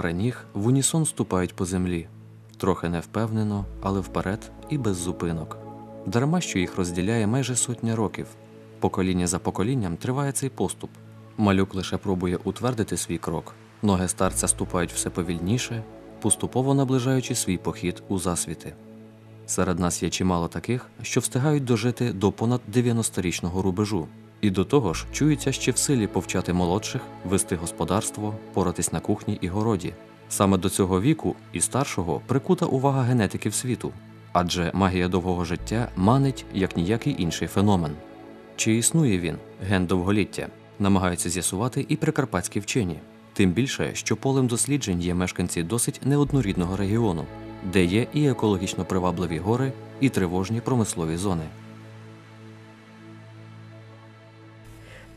Пари ніг в унісон ступають по землі, трохи невпевнено, але вперед і без зупинок. Дарма, що їх розділяє майже сотня років. Покоління за поколінням триває цей поступ. Малюк лише пробує утвердити свій крок. Ноги старця ступають все повільніше, поступово наближаючи свій похід у засвіти. Серед нас є чимало таких, що встигають дожити до понад 90-річного рубежу, і до того ж чуються ще в силі повчати молодших, вести господарство, поратись на кухні і городі. Саме до цього віку і старшого прикута увага генетиків світу, адже магія довгого життя манить як ніякий інший феномен. Чи існує він, ген довголіття, намагаються з'ясувати і прикарпатські вчені. Тим більше, що полем досліджень є мешканці досить неоднорідного регіону, де є і екологічно привабливі гори, і тривожні промислові зони.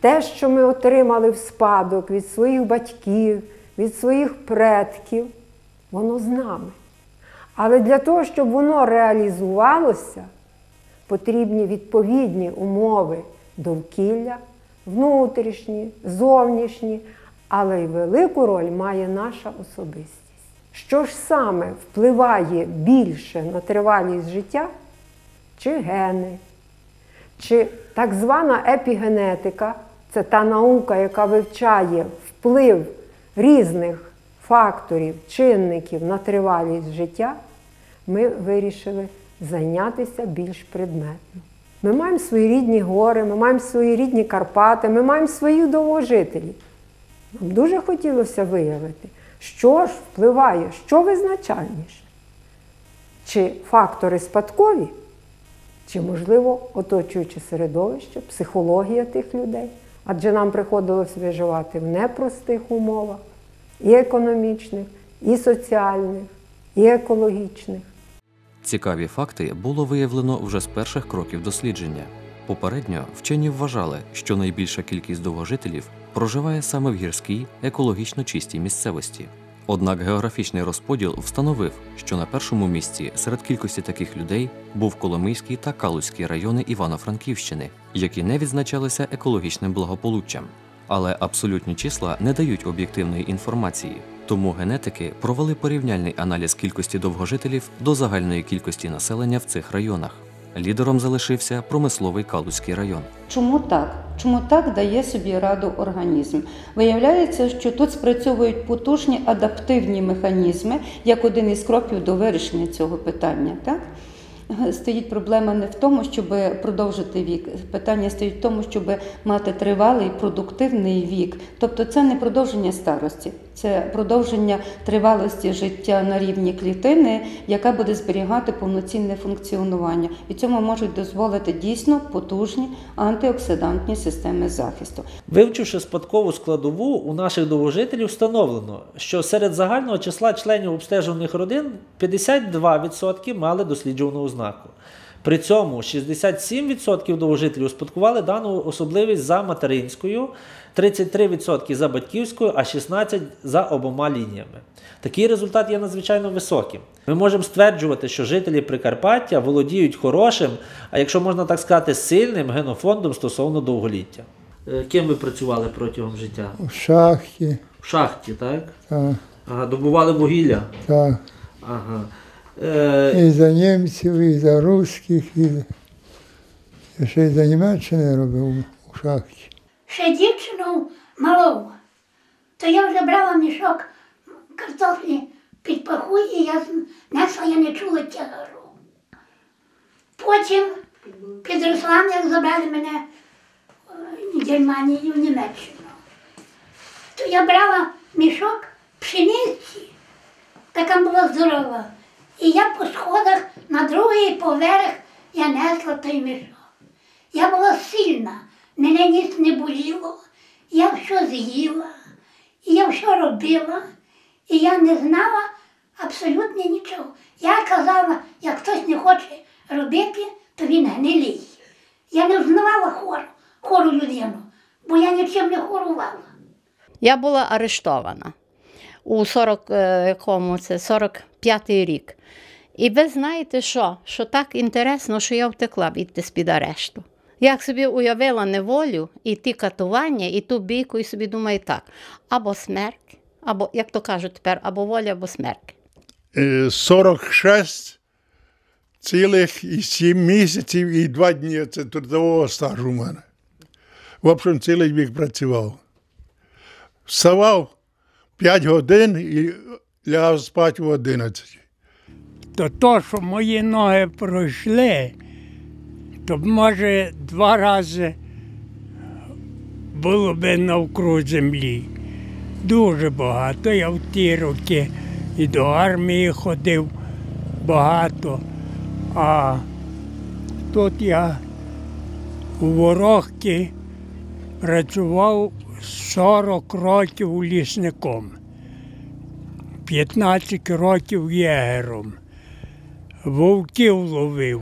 Те, що ми отримали в спадок від своїх батьків, від своїх предків, воно з нами. Але для того, щоб воно реалізувалося, потрібні відповідні умови довкілля, внутрішні, зовнішні, але й велику роль має наша особистість. Що ж саме впливає більше на тривалість життя? Чи гени, чи так звана епігенетика це та наука, яка вивчає вплив різних факторів, чинників на тривалість життя, ми вирішили зайнятися більш предметно. Ми маємо свої рідні гори, ми маємо свої рідні Карпати, ми маємо своїх довгожителів. Нам дуже хотілося виявити, що ж впливає, що визначальніше. Чи фактори спадкові, чи, можливо, оточуюче середовище, психологія тих людей. Адже нам приходилось виживати в непростих умовах і економічних, і соціальних, і екологічних. Цікаві факти було виявлено вже з перших кроків дослідження. Попередньо вчені вважали, що найбільша кількість довгожителів проживає саме в гірській, екологічно чистій місцевості. Однак географічний розподіл встановив, що на першому місці серед кількості таких людей був Коломийський та Калузький райони Івано-Франківщини, які не відзначалися екологічним благополуччям. Але абсолютні числа не дають об'єктивної інформації, тому генетики провели порівняльний аналіз кількості довгожителів до загальної кількості населення в цих районах. Лідером залишився промисловий Калузький район. Чому так? Чому так дає собі раду організм? Виявляється, що тут спрацьовують потужні адаптивні механізми як один із кроків до вирішення цього питання. Так? Стоїть проблема не в тому, щоб продовжити вік. Питання стоїть в тому, щоб мати тривалий продуктивний вік. Тобто це не продовження старості, це продовження тривалості життя на рівні клітини, яка буде зберігати повноцінне функціонування. І цьому можуть дозволити дійсно потужні антиоксидантні системи захисту. Вивчивши спадкову складову, у наших довгожителів встановлено, що серед загального числа членів обстежуваних родин 52% мали досліджувану ознаку. При цьому 67% довгожителів успадкували дану особливість за материнською, 33% за батьківською, а 16% за обома лініями. Такий результат є надзвичайно високим. Ми можемо стверджувати, що жителі Прикарпаття володіють хорошим, а якщо можна так сказати, сильним генофондом стосовно довголіття. Е, Ким ви працювали протягом життя? У шахті, В шахті, так? так, Ага, добували вугілля. так. Ага. Е, І за німців, і за русських, і я ще й за Німеччини робив у шахті. ще дівчину малу, то я вже брала мішок картофлі під паху, і я несла, я не чула тягару. Потім підросла, як забрали мене в Германію, в Німеччину. То я брала мішок пшениці, така була здорова. І я по сходах на другий поверх я несла той мішок. Я була сильна, мене ніс не боліло, я все з'їла, і я все робила, і я не знала абсолютно нічого. Я казала, як хтось не хоче робити, то він гнилий. Я не взнавала хору, хору людину, бо я нічим не хорувала. Я була арештована у 40, е, якому це 45-й рік. І ви знаєте що? Що так інтересно, що я втекла від з-під арешту. Як собі уявила неволю, і ті катування, і ту бійку, і собі думаю так, або смерть, або, як то кажуть тепер, або воля, або смерть. Е, 46 цілих і 7 місяців і 2 дні це трудового стажу у мене. В общем, цілий вік працював. Вставав 5 годин і лягав спати в 11. то то, що мої ноги пройшли, то б, може два рази було би навкруг землі. Дуже багато. Я в ті роки і до армії ходив багато. А тут я у Ворохті працював 40 років лісником, 15 років єгером вовків ловив.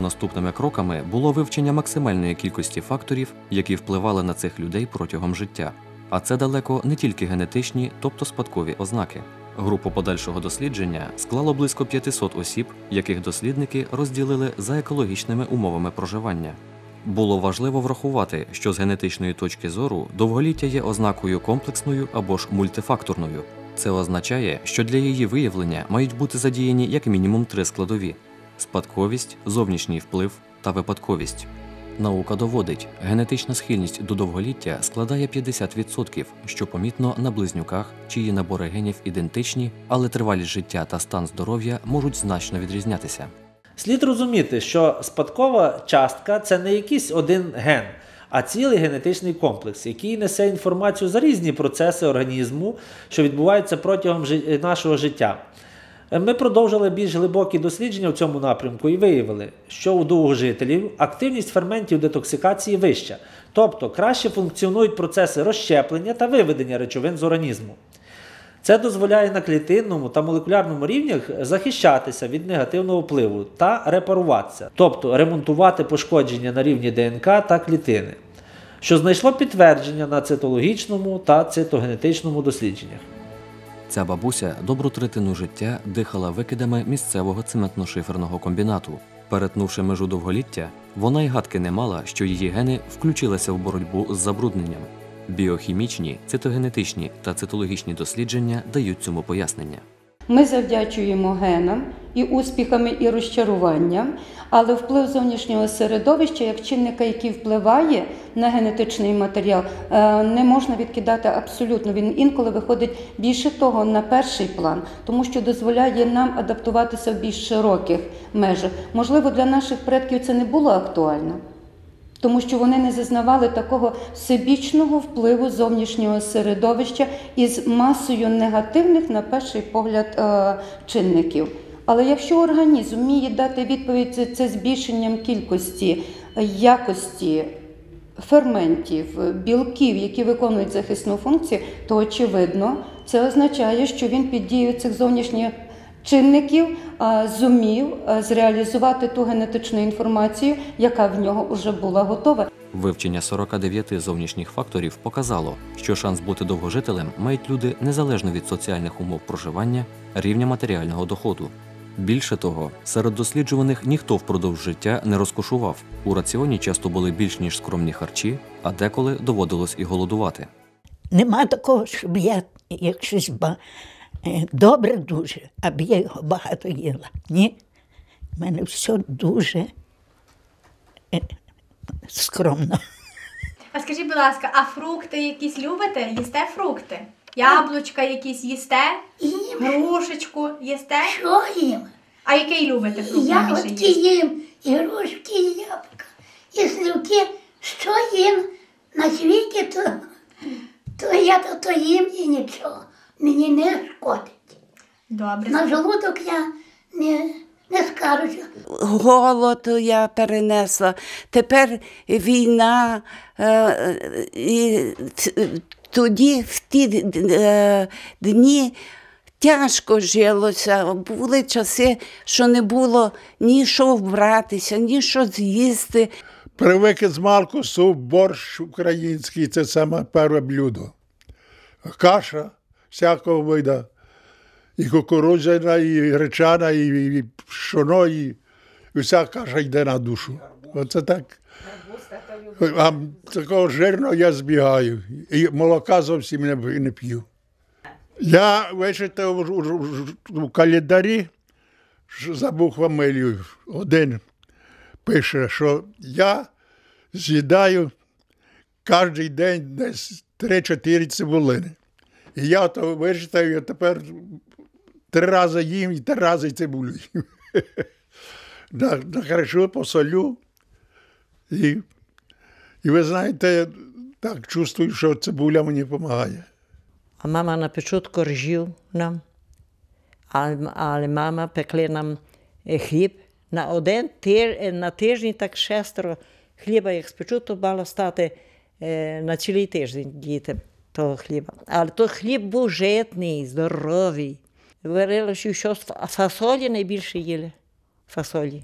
Наступними кроками було вивчення максимальної кількості факторів, які впливали на цих людей протягом життя. А це далеко не тільки генетичні, тобто спадкові ознаки. Групу подальшого дослідження склало близько 500 осіб, яких дослідники розділили за екологічними умовами проживання. Було важливо врахувати, що з генетичної точки зору довголіття є ознакою комплексною або ж мультифакторною. Це означає, що для її виявлення мають бути задіяні як мінімум три складові: спадковість, зовнішній вплив та випадковість. Наука доводить, генетична схильність до довголіття складає 50%, що помітно на близнюках, чиї набори генів ідентичні, але тривалість життя та стан здоров'я можуть значно відрізнятися. Слід розуміти, що спадкова частка це не якийсь один ген, а цілий генетичний комплекс, який несе інформацію за різні процеси організму, що відбуваються протягом нашого життя. Е, Ми продовжили більш глибокі дослідження в цьому напрямку і виявили, що у довгожителів активність ферментів детоксикації вища, тобто краще функціонують процеси розщеплення та виведення речовин з організму. Це дозволяє на клітинному та молекулярному рівнях захищатися від негативного впливу та репаруватися, тобто ремонтувати пошкодження на рівні ДНК та клітини, що знайшло підтвердження на цитологічному та цитогенетичному дослідженнях. Ця бабуся добру третину життя дихала викидами місцевого цементно-шиферного комбінату. Перетнувши межу довголіття, вона й гадки не мала, що її гени включилися в боротьбу з забрудненням. Біохімічні, цитогенетичні та цитологічні дослідження дають цьому пояснення. Ми завдячуємо генам і успіхами, і розчаруванням, але вплив зовнішнього середовища як чинника, який впливає на генетичний матеріал, е, не можна відкидати абсолютно. Він інколи виходить більше того на перший план, тому що дозволяє нам адаптуватися в більш широких межах. Можливо, для наших предків це не було актуально. Тому що вони не зазнавали такого всебічного впливу зовнішнього середовища із масою негативних, на перший погляд, е, чинників. Але якщо організм вміє дати відповідь це- збільшенням кількості якості ферментів, білків, які виконують захисну функцію, то очевидно це означає, що він під дією цих зовнішніх чинників зумів зреалізувати ту генетичну інформацію, яка в нього вже була готова. Вивчення 49 зовнішніх факторів показало, що шанс бути довгожителем мають люди незалежно від соціальних умов проживання, рівня матеріального доходу. Більше того, серед досліджуваних ніхто впродовж життя не розкошував. У раціоні часто були більш ніж скромні харчі, а деколи доводилось і голодувати. Нема такого, щоб я як щось ба... е, добре дуже, аби я його багато їла. Ні. У мене все дуже е, скромно. А скажіть, будь ласка, а фрукти якісь любите? Їсте фрукти? Яблучка якісь їсте? Їм. Грушечку їсте? Що їм? А який любите фрукт Я найбільше от їсти? їм і грушки, і яблука, і сливки. Що їм на світі, то, то я то, то їм і нічого. Мені не шкодить. Добре. На желудок я не, не скажу. голод я перенесла. Тепер війна. е, І тоді, в ті е, дні, тяжко жилося. Були часи, що не було ні що вбратися, ні що з'їсти. Привик з малку суп, борщ український це саме перше блюдо. Каша всякого вида. І кукурудзяна, і гречана, і, і пшоно, і, вся каша йде на душу. Оце так. А такого жирного я збігаю. І молока зовсім не, не п'ю. Я у- у календарі, забув фамилію. Один пише, що я з'їдаю кожен день десь 3-4 цибулини. І я то вичитав, і тепер три рази їм і три рази цибулю їм. Хорошо, посолю. І, і ви знаєте, так чувствую, що цибуля мені допомагає. А мама напечуть коржів нам, але, мама пекли нам е, хліб на один е, на тиждень так шестеро хліба, як спечуть, то мало стати е, на цілий тиждень діти того хліба. Але той хліб був житний, здоровий. Варили що щось, фасолі найбільше їли. Фасолі.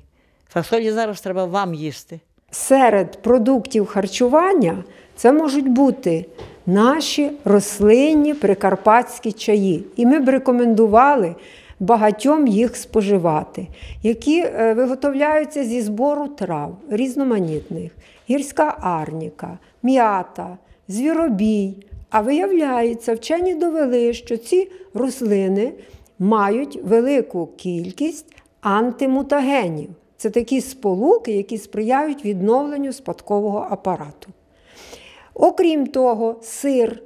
Фасолі зараз треба вам їсти. Серед продуктів харчування це можуть бути наші рослинні прикарпатські чаї. І ми б рекомендували багатьом їх споживати, які е, виготовляються зі збору трав різноманітних: гірська арніка, м'ята, звіробій. А виявляється, вчені довели, що ці рослини мають велику кількість антимутагенів. Це такі сполуки, які сприяють відновленню спадкового апарату. Окрім того, сир,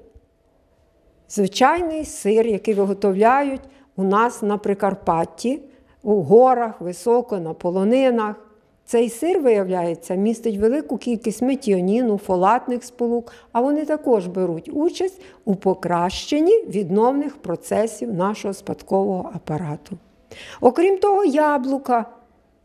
звичайний сир, який виготовляють у нас на Прикарпатті, у горах, високо, на полонинах. Цей сир, виявляється, містить велику кількість метіоніну, фолатних сполук, а вони також беруть участь у покращенні відновних процесів нашого спадкового апарату. Окрім того, яблука.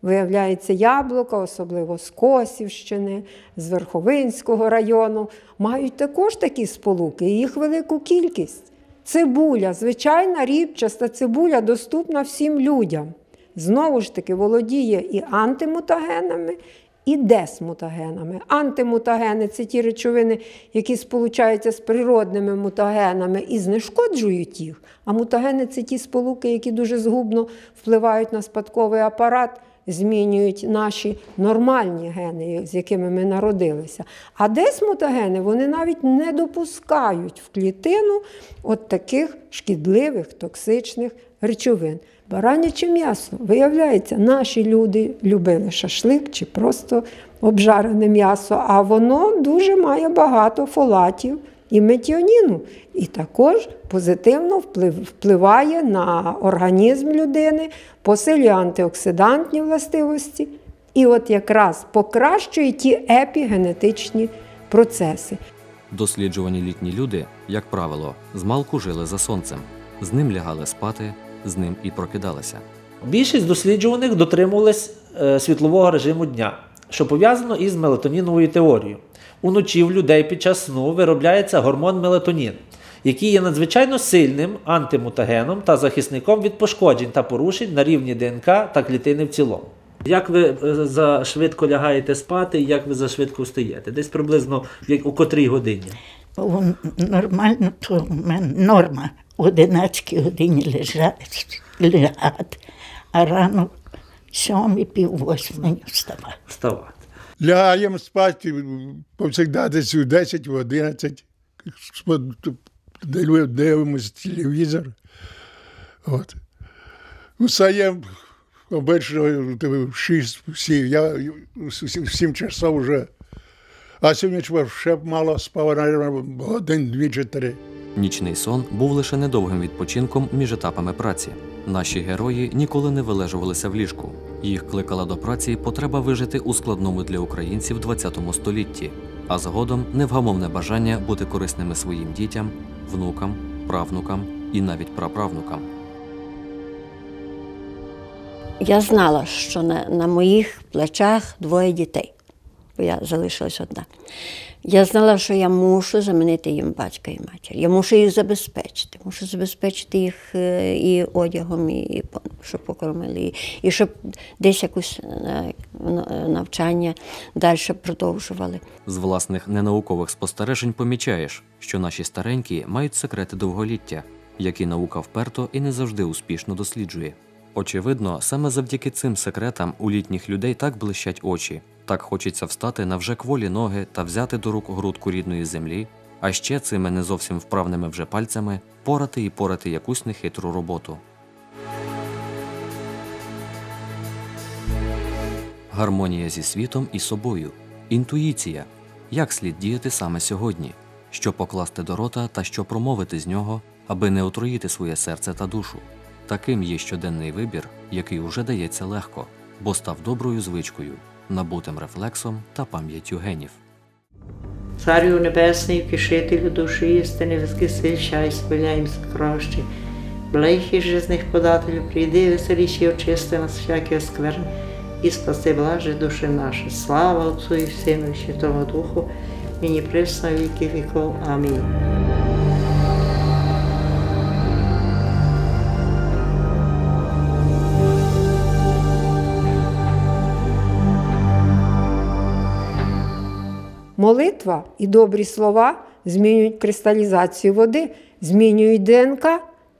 Виявляється, яблука, особливо з Косівщини, з Верховинського району, мають також такі сполуки, і їх велику кількість. Цибуля, звичайна рібчаста цибуля доступна всім людям. Знову ж таки, володіє і антимутагенами, і десмутагенами. Антимутагени це ті речовини, які сполучаються з природними мутагенами і знешкоджують їх. А мутагени це ті сполуки, які дуже згубно впливають на спадковий апарат, змінюють наші нормальні гени, з якими ми народилися. А десмутагени вони навіть не допускають в клітину от таких шкідливих токсичних речовин. Бараняче м'ясо. Виявляється, наші люди любили шашлик чи просто обжарене м'ясо, а воно дуже має багато фолатів і метіоніну. І також позитивно впливає на організм людини, посилює антиоксидантні властивості. І от якраз покращує ті епігенетичні процеси. Досліджувані літні люди, як правило, змалку жили за сонцем, з ним лягали спати, з ним і прокидалися. Більшість досліджуваних дотримувались е, світлового режиму дня, що пов'язано із мелатоніновою теорією. Уночі в людей під час сну виробляється гормон мелатонін, який є надзвичайно сильним антимутагеном та захисником від пошкоджень та порушень на рівні ДНК та клітини в цілому. Як ви е, за швидко лягаєте спати, і як ви за швидко встаєте? Десь приблизно як- у котрій годині? Нормально, то в мене норма. О 11 годині лежати, лягати, а рано сьомій пів восьмої вставати. Вставати. Лягаємо спати повсегда десь у 10 в 11. Дивимо- Дивимось телевізор. От. Устаємо обично в 6 всі. Я в 7 часов вже. А сьогодні ще мало спав, наверное, годин, дві чи три. Нічний сон був лише недовгим відпочинком між етапами праці. Наші герої ніколи не вилежувалися в ліжку. Їх кликала до праці потреба вижити у складному для українців 20 столітті, а згодом невгамовне бажання бути корисними своїм дітям, внукам, правнукам і навіть праправнукам. Я знала, що на, на моїх плечах двоє дітей, бо я залишилась одна. Я знала, що я мушу замінити їм батька і матір. Я мушу їх забезпечити. Мушу забезпечити їх е, і одягом, і, щоб покормили, і, щоб десь якусь е, навчання далі продовжували. З власних ненаукових спостережень помічаєш, що наші старенькі мають секрети довголіття, які наука вперто і не завжди успішно досліджує. Очевидно, саме завдяки цим секретам у літніх людей так блищать очі, так хочеться встати на вже кволі ноги та взяти до рук грудку рідної землі, а ще цими не зовсім вправними вже пальцями порати і порати якусь нехитру роботу. Гармонія зі світом і собою, інтуїція, як слід діяти саме сьогодні, що покласти до рота та що промовити з нього, аби не отруїти своє серце та душу. Таким є щоденний вибір, який уже дається легко, бо став доброю звичкою, набутим рефлексом та пам'яттю генів. Царю Небесний, втішителю душі істини, воскресищай, спиляємося кращі. Блейхи жизних подателю, прийди, веселіші, очисти нас всяке скверне, і спаси блаже душі наші. Слава Отцу і Сину, і Святому Духу, нині присно і віки віков. Амінь. Молитва і добрі слова змінюють кристалізацію води, змінюють ДНК.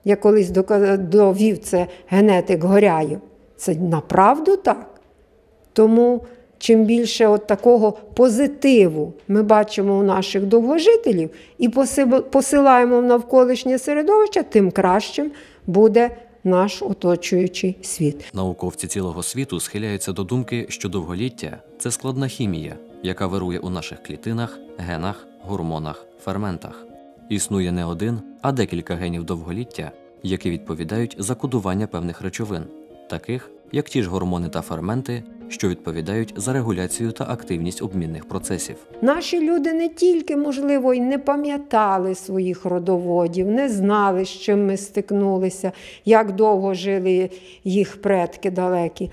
Я колись довів це генетик Горяєв. Це направду так. Тому чим більше от такого позитиву ми бачимо у наших довгожителів і посилаємо в навколишнє середовище, тим кращим буде наш оточуючий світ. Науковці цілого світу схиляються до думки, що довголіття це складна хімія, яка вирує у наших клітинах, генах, гормонах, ферментах. Існує не один, а декілька генів довголіття, які відповідають за кодування певних речовин, таких як ті ж гормони та ферменти, що відповідають за регуляцію та активність обмінних процесів. Наші люди не тільки, можливо, й не пам'ятали своїх родоводів, не знали, з чим ми стикнулися, як довго жили їх предки далекі.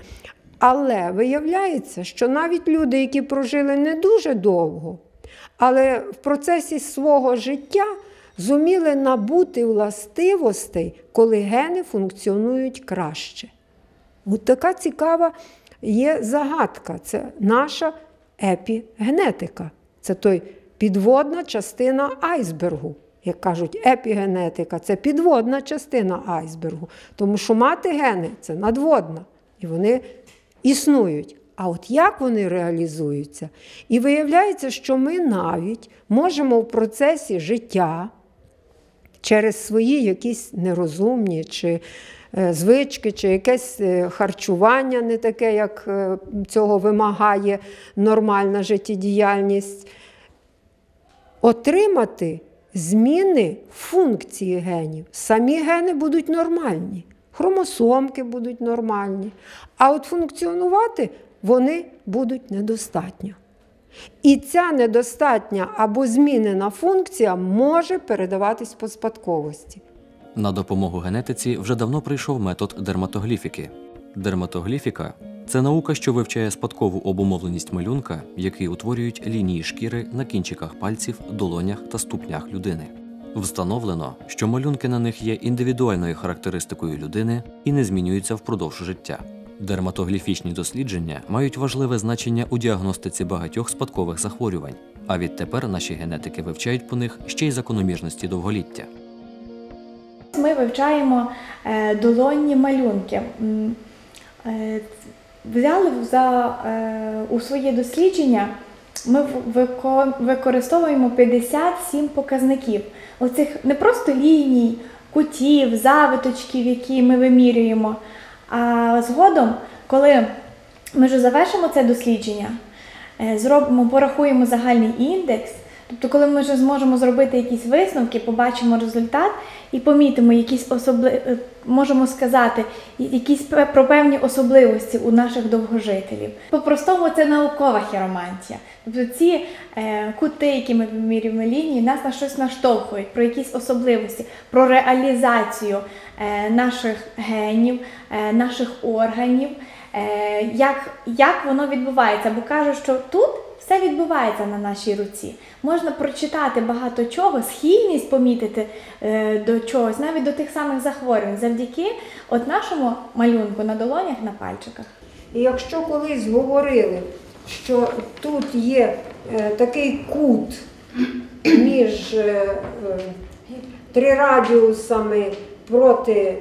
Але виявляється, що навіть люди, які прожили не дуже довго, але в процесі свого життя зуміли набути властивостей, коли гени функціонують краще. От така цікава є загадка. Це наша епігенетика. Це той підводна частина айсбергу. Як кажуть, епігенетика це підводна частина айсбергу. Тому що мати гени це надводна. І вони існують. А от як вони реалізуються? І виявляється, що ми навіть можемо в процесі життя через свої якісь нерозумні чи е, звички, чи якесь е, харчування не таке, як е, цього вимагає нормальна життєдіяльність, отримати зміни функції генів. Самі гени будуть нормальні, хромосомки будуть нормальні, а от функціонувати вони будуть недостатньо. І ця недостатня або змінена функція може передаватись по спадковості. На допомогу генетиці вже давно прийшов метод дерматогліфіки. Дерматогліфіка це наука, що вивчає спадкову обумовленість малюнка, який утворюють лінії шкіри на кінчиках пальців, долонях та ступнях людини. Встановлено, що малюнки на них є індивідуальною характеристикою людини і не змінюються впродовж життя. Дерматогліфічні дослідження мають важливе значення у діагностиці багатьох спадкових захворювань, а відтепер наші генетики вивчають по них ще й закономірності довголіття. Ми вивчаємо е, долонні малюнки. Е, Взяли за, е, у своє дослідження, ми використовуємо 57 показників. Оцих не просто ліній, кутів, завиточків, які ми вимірюємо. А згодом, коли ми вже завершимо це дослідження, е, зробимо, порахуємо загальний індекс. Тобто, коли ми вже зможемо зробити якісь висновки, побачимо результат і помітимо якісь особли... е, можемо сказати, якісь про певні особливості у наших довгожителів. По-простому це наукова хіромантія. Тобто ці е, кути, які ми вимірюємо лінії, нас на щось наштовхують, про якісь особливості, про реалізацію е, наших генів, е, наших органів, е, як, як воно відбувається. Бо кажуть, що тут все відбувається на нашій руці. Можна прочитати багато чого, схильність помітити е, до чогось, навіть до тих самих захворювань, завдяки от нашому малюнку на долонях, на пальчиках. І якщо колись говорили, що тут є е, такий кут між е, три радіусами проти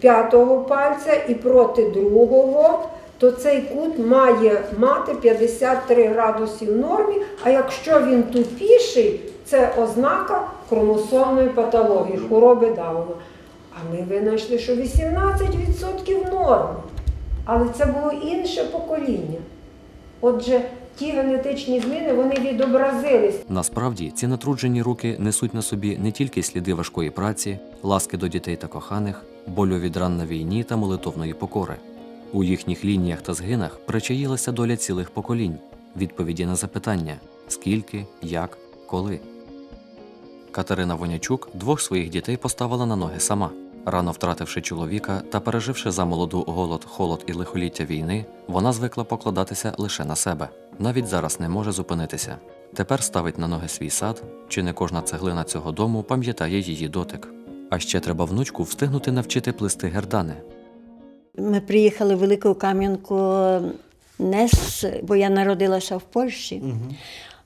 п'ятого пальця і проти другого, то цей кут має мати 53 градуси в нормі, а якщо він тупіший, Це ознака хромосомної патології, хвороби Дауна. А ми винайшли, що 18% норм. Але це було інше покоління. Отже, ті генетичні зміни вони відобразились. Насправді ці натруджені руки несуть на собі не тільки сліди важкої праці, ласки до дітей та коханих, болю від ран на війні та молитовної покори. У їхніх лініях та згинах причаїлася доля цілих поколінь, відповіді на запитання скільки, як, коли. Катерина Вонячук двох своїх дітей поставила на ноги сама. Рано втративши чоловіка та переживши за молоду голод, холод і лихоліття війни, вона звикла покладатися лише на себе. Навіть зараз не може зупинитися. Тепер ставить на ноги свій сад, чи не кожна цеглина цього дому пам'ятає її дотик. А ще треба внучку встигнути навчити плести гердани. Ми приїхали в Велику Кам'янку не з, бо я народилася в Польщі,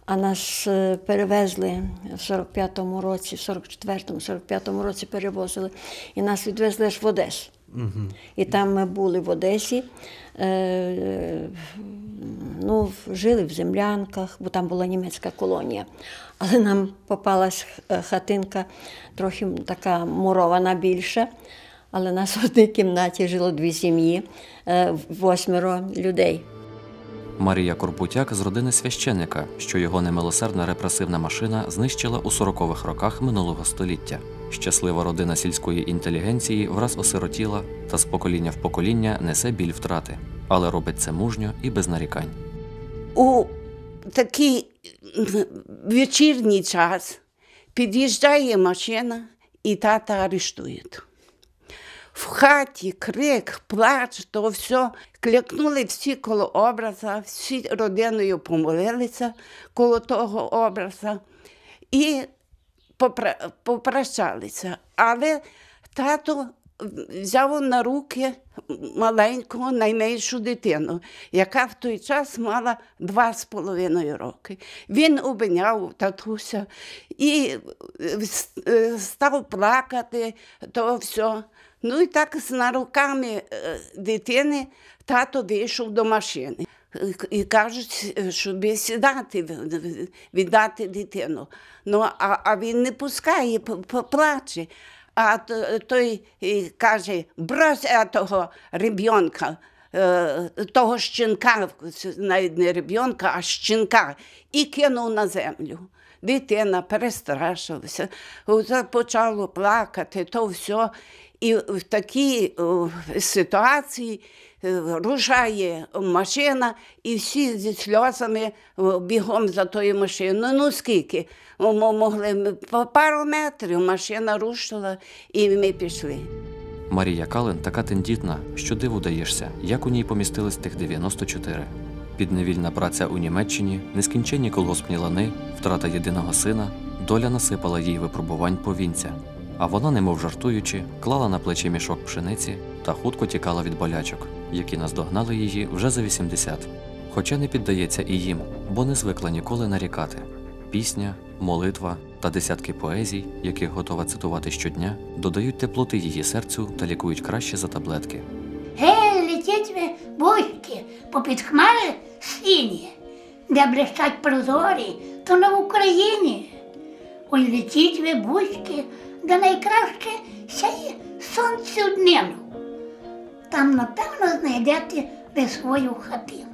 а нас е, перевезли в 45-му році, в 44-му, 45-му році перевозили, і нас відвезли аж в Одесу. І там ми були в Одесі, е, ну, жили в землянках, бо там була німецька колонія. Але нам попалась хатинка трохи така мурована більше. Але нас в одній кімнаті жило дві сім'ї, е, восьмеро людей. Марія Корпутяк з родини священника, що його немилосердна репресивна машина знищила у 40-х роках минулого століття. Щаслива родина сільської інтелігенції враз осиротіла та з покоління в покоління несе біль втрати, але робить це мужньо і без нарікань. у такий вечірній час під'їжджає машина і тата арештують. Хаті крик, плач, то все. Клякнули всі коло образа, всі родиною помолилися коло того образа і попра- попрощалися. Але тато взяв на руки маленьку найменшу дитину, яка в той час мала два з половиною роки. Він обняв татуся і е, е, став плакати, то все. Ну і так з на руками е, дитини тато вийшов до машини. Е, І кажуть, е, щоб сідати, віддати дитину. Ну, а, а він не пускає, плаче. А той каже, брось того ребенка, е, того щенка, навіть не ребенка, а щенка, і кинув на землю. Дитина перестрашилася, почало плакати, то все. І в такій ситуації е, рушає машина, і всі зі сльозами бігом за тою машиною. Ну скільки? М- Могли по пару метрів машина рушила, і ми пішли. Марія Калин така тендітна, що диву даєшся, як у ній помістились тих 94. Підневільна праця у Німеччині, нескінченні колгоспні лани, втрата єдиного сина, доля насипала їй випробувань повінця. А вона, немов жартуючи, клала на плечі мішок пшениці та хутко тікала від болячок, які наздогнали її вже за 80. Хоча не піддається і їм, бо не звикла ніколи нарікати. Пісня, молитва та десятки поезій, яких готова цитувати щодня, додають теплоти її серцю та лікують краще за таблетки. Гей, летіть ви бочки попід хмари сині, де блищать прозорі, то на Україні. Ой, летіть ви бочки, де найкраще сяє сонцю днину. Там, напевно, знайдете ви свою хатину.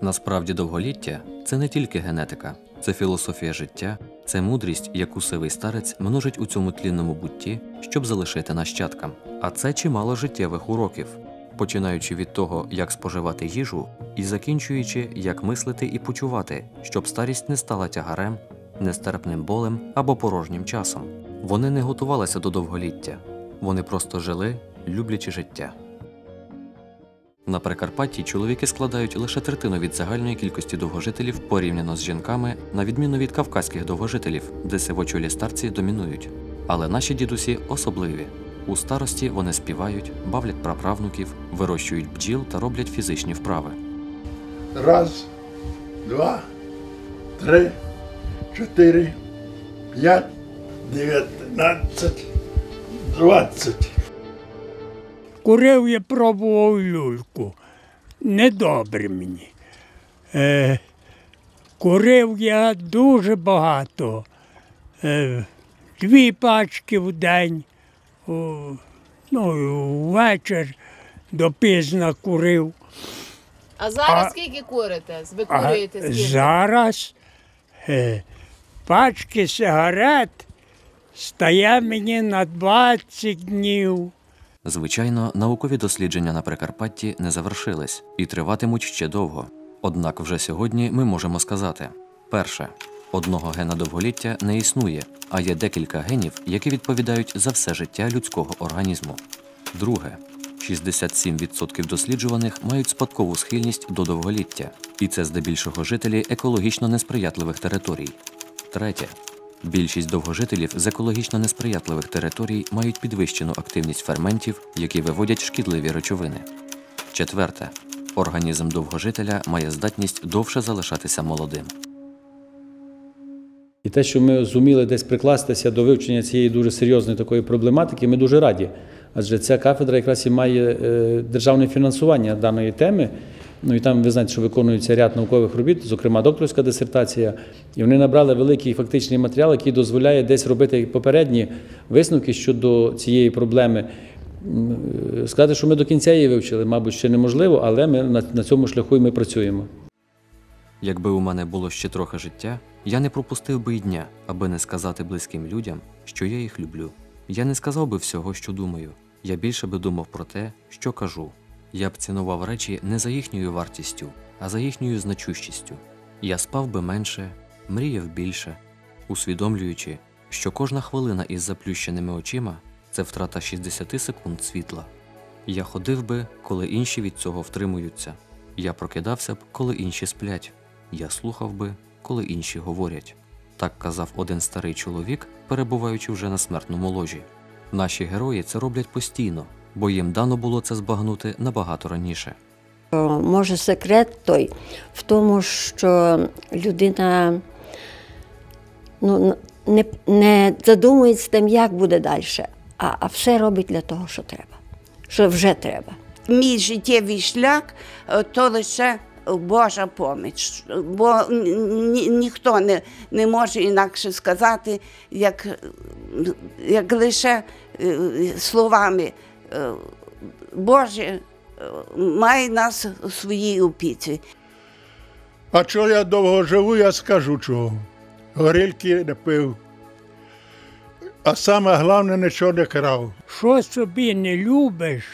Насправді довголіття це не тільки генетика, це філософія життя, це мудрість, яку сивий старець множить у цьому тлінному бутті, щоб залишити нащадкам. А це чимало життєвих уроків, починаючи від того, як споживати їжу, і закінчуючи, як мислити і почувати, щоб старість не стала тягарем, нестерпним болем або порожнім часом. Вони не готувалися до довголіття, вони просто жили, люблячи життя. На Прикарпатті чоловіки складають лише третину від загальної кількості довгожителів порівняно з жінками, на відміну від кавказьких довгожителів, де сивочолі старці домінують. Але наші дідусі особливі. У старості вони співають, бавлять праправнуків, вирощують бджіл та роблять фізичні вправи. Раз, два, три, чотири, п'ять, дев'ятнадцять, двадцять. Курив я пробував люльку. Недобре мені. Е, Курив я дуже багато. Е, Дві пачки в день, ну, і ввечір допізно курив. А зараз А- скільки курите? Ви А курюєте скільки? зараз е, пачки сигарет стає мені на 20 днів. Звичайно, наукові дослідження на Прикарпатті не завершились і триватимуть ще довго. Однак вже сьогодні ми можемо сказати: перше, одного гена довголіття не існує, а є декілька генів, які відповідають за все життя людського організму. Друге, 67% досліджуваних мають спадкову схильність до довголіття, і це здебільшого жителі екологічно несприятливих територій. Третє. Більшість довгожителів з екологічно несприятливих територій мають підвищену активність ферментів, які виводять шкідливі речовини. Четверте. Організм довгожителя має здатність довше залишатися молодим. І те, що ми зуміли десь прикластися до вивчення цієї дуже серйозної такої проблематики, ми дуже раді. Адже ця кафедра якраз і має е, державне фінансування даної теми. Ну і там ви знаєте, що виконується ряд наукових робіт, зокрема докторська дисертація. І вони набрали великий фактичний матеріал, який дозволяє десь робити попередні висновки щодо цієї проблеми. Е, Сказати, що ми до кінця її вивчили, мабуть, ще неможливо, але ми на цьому шляху і ми працюємо. Якби у мене було ще трохи життя, я не пропустив би й дня, аби не сказати близьким людям, що я їх люблю. Я не сказав би всього, що думаю. Я більше би думав про те, що кажу. Я б цінував речі не за їхньою вартістю, а за їхньою значущістю. Я спав би менше, мріяв більше, усвідомлюючи, що кожна хвилина із заплющеними очима це втрата 60 секунд світла. Я ходив би, коли інші від цього втримуються. Я прокидався б, коли інші сплять. Я слухав би, коли інші говорять. Так казав один старий чоловік, перебуваючи вже на смертному ложі. Наші герої це роблять постійно, бо їм дано було це збагнути набагато раніше. Може, секрет той в тому, що людина ну, не, не задумується тим, як буде далі, а, а все робить для того, що треба, що вже треба. Мій життєвий шлях е, то лише Божа поміч, бо ні, ніхто не, не може інакше сказати, як, як лише е, словами е, Боже е, має нас у своїй опіці. А чого я довго живу, я скажу чого. Горілки не пив. А саме головне нічого не крав. Що собі не любиш,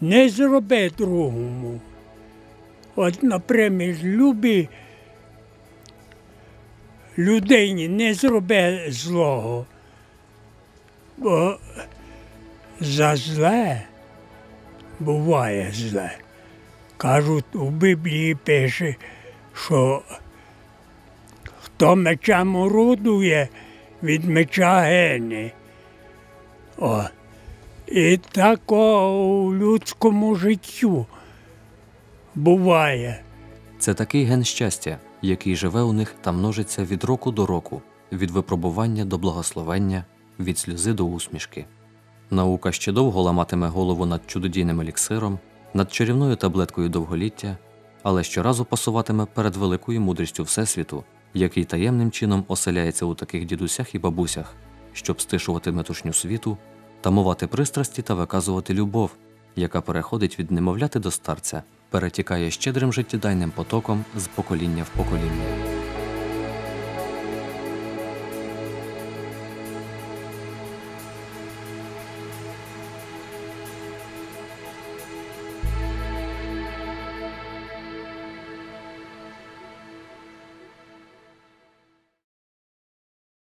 не зроби другому. От, наприклад, любі людині не зроби злого, бо за зле буває зле. Кажуть, у Біблії пише, що хто мечем орудує, від меча гине. О. І тако у людському життю буває. Це такий ген щастя, який живе у них та множиться від року до року, від випробування до благословення, від сльози до усмішки. Наука ще довго ламатиме голову над чудодійним еліксиром, над чарівною таблеткою довголіття, але щоразу пасуватиме перед великою мудрістю Всесвіту, який таємним чином оселяється у таких дідусях і бабусях, щоб стишувати метушню світу, тамувати пристрасті та виказувати любов, яка переходить від немовляти до старця, перетікає щедрим життєдайним потоком з покоління в покоління.